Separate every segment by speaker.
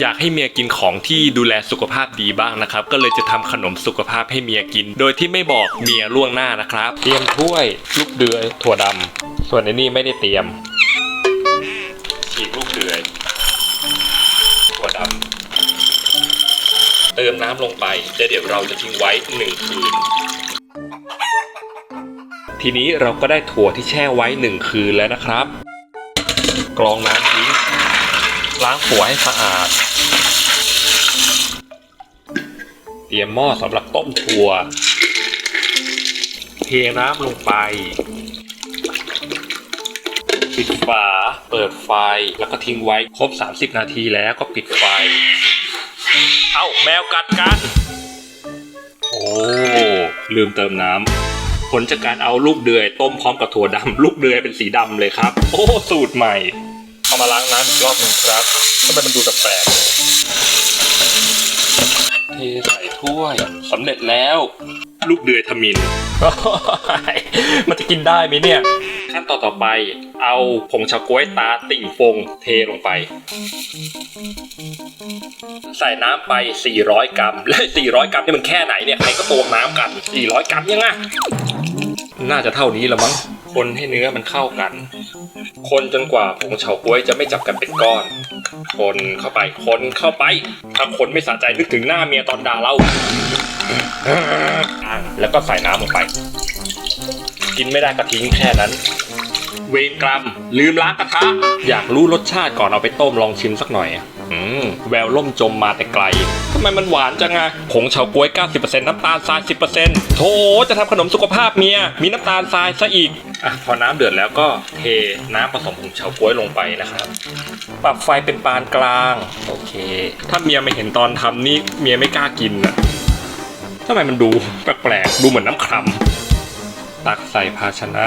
Speaker 1: อยากให้เมียกินของที่ดูแลสุขภาพดีบ้างนะครับ ก็เลยจะทำขนมสุขภาพให้เมียกิน โดยที่ไม่บอกเมียล่วงหน้านะครับ เตรียมถ้วยลูกเดือยถั่วดำส่วนในนี่ไม่ได้เตรียมฉีกลูกเดือยถั่วดำเติมน้ำลงไปแล้วเดี๋ยวเราจะทิ้งไว้หนึ่งคืนทีนี้เราก็ได้ถั่วที่แช่ไว้หนึ่งคืนแล้วนะครับ กรองน้ำทิ้ง ล้างหัวให้สะอาด เตรียมหม้อสำหรับต้มถั่ว เทน้ำลงไปปิดฝา เปิดไฟ แล้วก็ทิ้งไว้ครบ 30 นาทีแล้วก็ปิดไฟ เอ้าแมวกัดกัน โอ้ ลืมเติมน้ำ ผลจากการเอาลูกเดือย ต้มพร้อมกับถั่วดำ ลูกเดือยเป็นสีดำเลยครับ โอ้ สูตรใหม่ เอามาล้างน้ำอีกรอบหนึงครับทำไมมันดูแปลกๆเทใส่ถ้วยสำเร็จแล้ว ลูกเดือยทมิน มันจะกินได้ไหมเนี่ย ขั้นตอนต่อไป เอาผงชาก๊วยตาติ่งฟงเทลงไป ใส่น้ำไป 400 กรัม และ 400 กรัมนี่มันแค่ไหนเนี่ย ใครก็ตวงน้ำกัน 400 กรัมยังไงน่าจะเท่านี้ละมั้ง คนให้เนื้อมันเข้ากัน คนจนกว่าผงเฉาก๊วยจะไม่จับกันเป็นก้อน คนเข้าไป คนเข้าไป ถ้าคนไม่สะใจนึกถึงหน้าเมียตอนด่าเราแล้วก็ใส่น้ำลงไป กินไม่ได้ก็ทิ้งแค่นั้น เวรกรรม ลืมล้างกระทะ อยากรู้รสชาติก่อนเอาไปต้มลองชิมสักหน่อยอืมแววล่มจมมาแต่ไกล ทำไมมันหวานจังอะผงเฉาก๊วย 90%น้ำตาลทราย 10%โถจะทำขนมสุขภาพเมีย มีน้ำตาลทรายซะอีก อะพอน้ำเดือดแล้วก็เทน้ำผสมผงเฉาก๊วยลงไปนะครับ ปรับไฟเป็นปานกลาง โอเค ถ้าเมียไม่เห็นตอนทำนี่เมียไม่กล้ากินอะทำไมมันดูแปลกๆดูเหมือนน้ำครำตักใส่ภาชนะ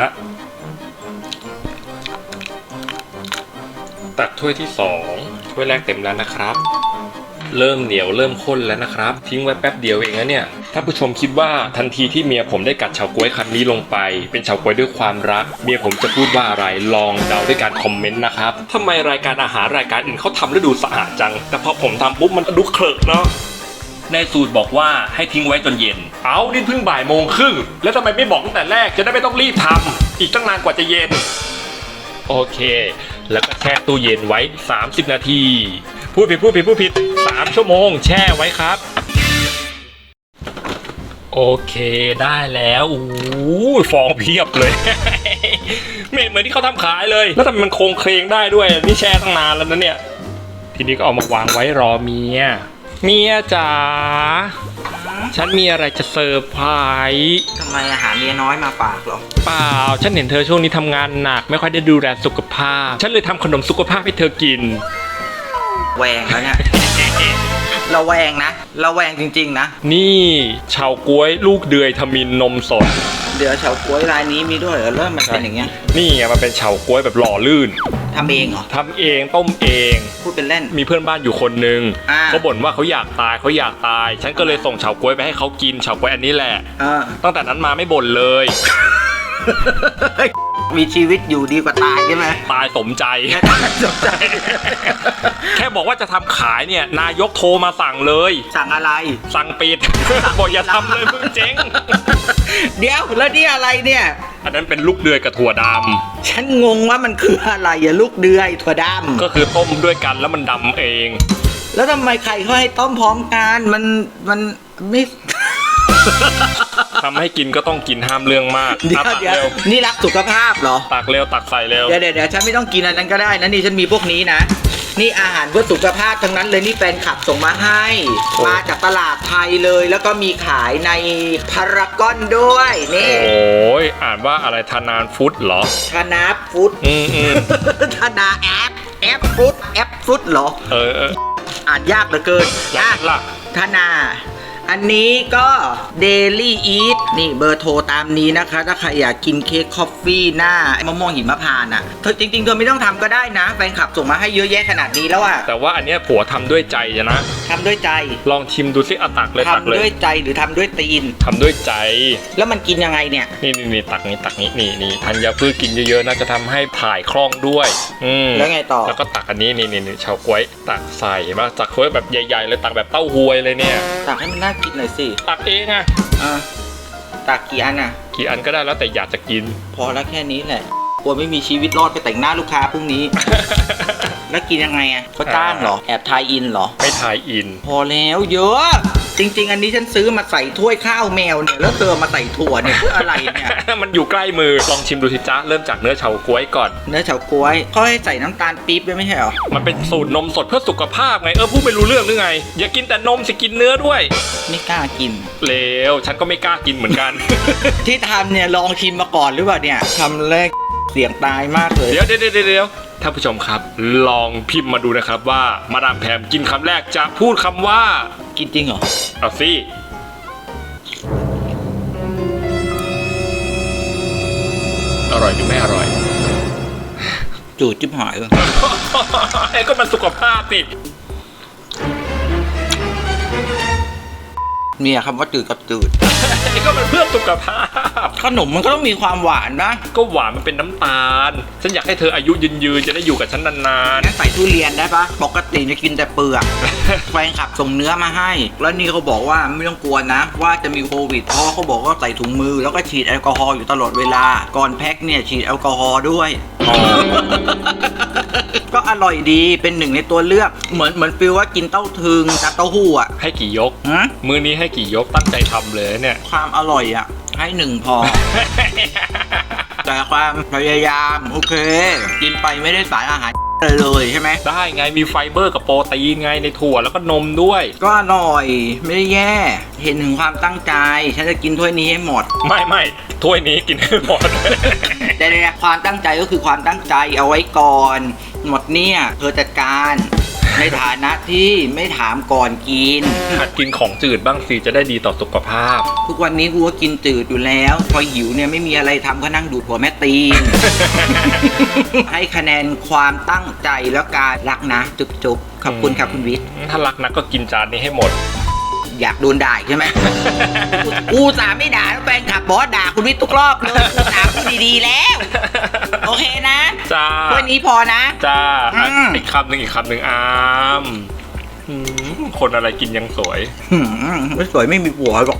Speaker 1: ตักถ้วยที่สองถ้วยแรกเต็มแล้วนะครับ เริ่มเหนียวเริ่มข้นแล้วนะครับ ทิ้งไว้แป๊บเดียวเองนะเนี่ย ถ้าผู้ชมคิดว่าทันทีที่เมียผมได้กัดเฉาก๊วยคำนี้ลงไป เป็นเฉาก๊วยด้วยความรัก เมียผมจะพูดว่าอะไรลองเดาด้วยการคอมเมนต์นะครับทำไมรายการอาหารรายการอื่นเขาทำแล้วดูสะอาดจัง แต่พอผมทำปุ๊บมันดูเคลอะเนาะในสูตรบอกว่าให้ทิ้งไว้จนเย็น เอานี่เพิ่งบ่ายโมงครึ่งแล้วทำไมไม่บอกตั้งแต่แรก จะได้ไม่ต้องรีบทำอีกตั้งนานกว่าจะเย็น โอเค แล้วก็แช่ตู้เย็นไว้ 30 นาที พูดผิดพูดผิดพูดผิด 3 ชั่วโมง แช่ไว้ครับ โอเคได้แล้วโอ้โหฟองเพียบเลย ไม่เห็นเหมือนที่เขาทำขายเลย แล้วทำไมมันโครงเคลงได้ด้วย นี่แช่ตั้งนานแล้วนะเนี่ย ทีนี้ก็เอามาวางไว้รอเมีย เมียจ๋า ฉันมีอะไรจะเซอร์ไพรส์
Speaker 2: ทำไมอาหารเมียน้อยมาปากเหรอ
Speaker 1: เปล่า ฉันเห็นเธอช่วงนี้ทำงานหนัก ไม่ค่อยได้ดูแลสุขภาพ ฉันเลยทำขนมสุขภาพให้เธอกิน
Speaker 2: แหวงแล้วเนี่ยเราแวงนะเราแวงจริงๆนะ
Speaker 1: นี่เฉาก๊วยลูกเดือยทมินนมสด
Speaker 2: เดี๋ยวเฉาก๊วยรายนี้มีด้วยเหรอเริ่มมันเป็นอย่างเงี้ย
Speaker 1: นี่ไงมันเป็นเฉาก๊วยแบบหล่อลื่น
Speaker 2: ทำเองเหรอ
Speaker 1: ทำเองต้มเอง
Speaker 2: พูดเป็นเล่น
Speaker 1: มีเพื่อนบ้านอยู่คนหนึ่ง
Speaker 2: อ่า
Speaker 1: เขาบ่นว่าเขาอยากตายเขาอยากตาย ฉันก็เลยส่งเฉาก๊วยไปให้เขากินเฉาก๊วยอันนี้แหละ
Speaker 2: เออ
Speaker 1: ตั้งแต่นั้นมาไม่บ่นเลย
Speaker 2: มีชีวิตอยู่ดีกว่าตายใช่ไหม
Speaker 1: ตายสมใจ
Speaker 2: แค่ตายสนใจ
Speaker 1: แค่บอกว่าจะทำขายเนี่ย นายกโทรมาสั่งเลย
Speaker 2: สั่งอะไร
Speaker 1: สั่งปิด บอกอย่าทำเลยมึงเจ๊ง
Speaker 2: เดี๋ยวแล้วนี่อะไรเนี่ย
Speaker 1: อันนั้นเป็นลูกเดือยกับถั่วดำ
Speaker 2: ฉันงงว่ามันคืออะไรอะลูกเดือยถั่วดำ
Speaker 1: ก็คือต้มด้วยกันแล้วมันดำเอง
Speaker 2: แล้วทำไมใครเขาให้ต้มพร้อมกันมันมันไม่
Speaker 1: ทำให้กินก็ต้องกินห้ามเรื่องมาก
Speaker 2: เดี๋ยว
Speaker 1: อะตัก
Speaker 2: เดี๋ยว
Speaker 1: เร็ว
Speaker 2: นี่รักสุขภาพเหรอ
Speaker 1: ตักเร็วตักใส่เร็ว
Speaker 2: เดี๋ยวเดี๋ยวเดี๋ยวฉันไม่ต้องกินอันนั้นก็ได้นะนี่ฉันมีพวกนี้นะ นี่อาหารเพื่อสุขภาพทั้งนั้นเลยนี่แฟนคลับส่งมาให้
Speaker 1: โอ้
Speaker 2: มาจากตลาดไทยเลย แล้วก็มีขายในพารากอนด้วยนี่
Speaker 1: โอ้ยอ่านว่าอะไรธนานฟุตเหรอ
Speaker 2: ธนาฟุต
Speaker 1: อืมอืม
Speaker 2: ธนาแอปแอปฟุตแอปฟุตเหรอ
Speaker 1: เออเออ
Speaker 2: อ่านยากเหลือเกิน
Speaker 1: อยากล่ะ
Speaker 2: ธนา อันนี้ก็ Daily Eat นี่เบอร์โทรตามนี้นะคะ ถ้าใครอยากกินเค้กคอฟฟี่หน้ามะม่วงหิมพานต์อะเธอจริงๆเธอไม่ต้องทำก็ได้นะแฟนคลับส่งมาให้เยอะแยะขนาดนี้แล้วอะ
Speaker 1: แต่ว่าอันเนี้ยผัวทำด้วยใจนะ
Speaker 2: ทำด้วยใจ
Speaker 1: ลองชิมดูสิเอาตักเลยตัก
Speaker 2: ทำ
Speaker 1: เล
Speaker 2: ด้วยยใจหรือทำด้วยตีน
Speaker 1: ทำด้วยใจ
Speaker 2: แล้วมันกินยังไงเนี่ย
Speaker 1: นี่นี่นี่ตักนี้ตักนี้นี่นี่ธัญพืชกินเยอะๆน่าจะทำให้ถ่ายคล่องด้วย อืม
Speaker 2: แล้วไงต่อ
Speaker 1: แล้วก็ตักอันนี้นี่นี่นี่เฉาก๊วยตักใส่มาตักก๊วยแบบใหญ่ๆเลยตักแบบเต้าหวยเลยเนี่ย
Speaker 2: ตักให้มันน่ากินหน่อยสิ
Speaker 1: ตักเองอะ
Speaker 2: อะตักกี่อันอะ
Speaker 1: กี่อันก็ได้แล้วแต่อยากจะกิน
Speaker 2: พอแล้วแค่นี้แหละ กลัวไม่มีชีวิตรอดไปแต่งหน้าลูกค้าพรุ่งนี้ แล้วกินยังไงอะเขาจ้างเหรอ แอบทายอินเหรอ
Speaker 1: ไม่ทายอิน
Speaker 2: พอแล้วเยอะ จริง ๆ อันนี้ฉันซื้อมาใส่ถ้วยข้าวแมวเนี่ย แล้วเธอมาใส่ถั่วเนี่ยเพื่ออะไรเนี่ย
Speaker 1: มันอยู่ใกล้มือ ลองชิมดูสิจ้าเริ่มจากเนื้อเฉาก๊วยก่อน
Speaker 2: เนื้อเฉาก๊วยเขาให้ใส่น้ำตาลปี๊บด้วยไม่ใช่เหรอ
Speaker 1: มันเป็นสูตรนมสดเพื่อสุขภาพไง เออพูดไม่รู้เรื่องหรือไง อย่ากินแต่นมสิกินเนื้อด้วย
Speaker 2: ไม่กล้ากิน
Speaker 1: เลวฉันก็ไม่กล้ากินเหมือนกัน
Speaker 2: ที่ทำเนี่ยลองชิมมาก่อนหรือเปล่าเนี่ยทำแรก เสียงตายมากเลย
Speaker 1: เดี๋ยวเดี๋ยวเดี๋ยวเดี๋ยวท่านผู้ชมครับ ลองพิมพ์มาดูนะครับว่ามาดามแพมกินคำแรกจะพูดคำว่า
Speaker 2: กินจริงเหรอ
Speaker 1: เอาสิอร่อยหรือไม่อร่อย
Speaker 2: จูดจิบหายเลย
Speaker 1: ไอ้ก็มันสุขภาพสิ
Speaker 2: เนี่ยคำว่าจืดกับจืด
Speaker 1: ไอ้ก็มันเพื่อสุขภาพ
Speaker 2: ขนมมันก็ต้องมีความหวานนะ
Speaker 1: ก็หวานมันเป็นน้ำตาล ฉันอยากให้เธออายุยืนยืนๆจะได้อยู่กับฉันนาน
Speaker 2: งั้นใส่ทุเรียนได้ปะปกติจะกินแต่เปลือกแฟนขับส่งเนื้อมาให้ แล้วนี่เขาบอกว่าไม่ต้องกลัวนะ ว่าจะมีโควิดเพราะเขาบอกว่าใส่ถุงมือ แล้วก็ฉีดแอลกอฮอล์อยู่ตลอดเวลา ก่อนแพ็คเนี่ยฉีดแอลกอฮอล์ด้วย
Speaker 1: ๆอ๋อ
Speaker 2: ก็อร่อยดีเป็นหนึ่งในตัวเลือก เหมือนเหมือนฟิลว่ากินเต้าถึงกับเต้าหู้อะ
Speaker 1: ให้กี่ยก
Speaker 2: ฮะ
Speaker 1: มือนี้ให้กี่ยกตั้งใจทำเลยเนี่ย
Speaker 2: ความอร่อยอะ ให้หนึ่งพอ แต่ความพยายาม โอเค กินไปไม่ได้สารอาหาร เลยเลยใช่ไหม
Speaker 1: ได้ไงมีไฟเบอร์กับโปรตีนไงในถั่วแล้วก็นมด้วย
Speaker 2: ก็อร่อยไม่ได้แย่ เห็นถึงความตั้งใจ ฉันจะกินถ้วยนี้ให้หมด
Speaker 1: ไม่ไม่ถ้วยนี้กินให้หมด
Speaker 2: แต่เนี่ยความตั้งใจก็คือความตั้งใจเอาไว้ก่อน หมดเนี่ยเธอจัดการในฐานะที่ไม่ถามก่อนกิน
Speaker 1: หัดกินของจืดบ้างสิจะได้ดีต่อสุขภาพ
Speaker 2: ทุกวันนี้กูก็กินจืดอยู่แล้ว พอหิวเนี่ยไม่มีอะไรทำก็นั่งดูดหัวแม่ตีน ให้คะแนนความตั้งใจแล้วการรักนะ จุ๊บจุ๊บขอบคุณครับคุณวิทย์
Speaker 1: ถ้ารักนักก็กินจานนี้ให้หมด
Speaker 2: อยากโดนด่าอีกใช่ไหม กูสาไม่ด่าแล้วแฟนขับบอสด่าคุณวิทย์ทุกรอบเลยกูสาพูด ดีๆแล้ว โอเคนะ
Speaker 1: จ้า
Speaker 2: วันนี้พอนะ
Speaker 1: จ้าอะ
Speaker 2: อืม
Speaker 1: อีกคำหนึ่งอีกคำหนึ่งอามอืมคนอะไรกินยังสวย
Speaker 2: หืมไม่สวยไม่มีผัวหรอก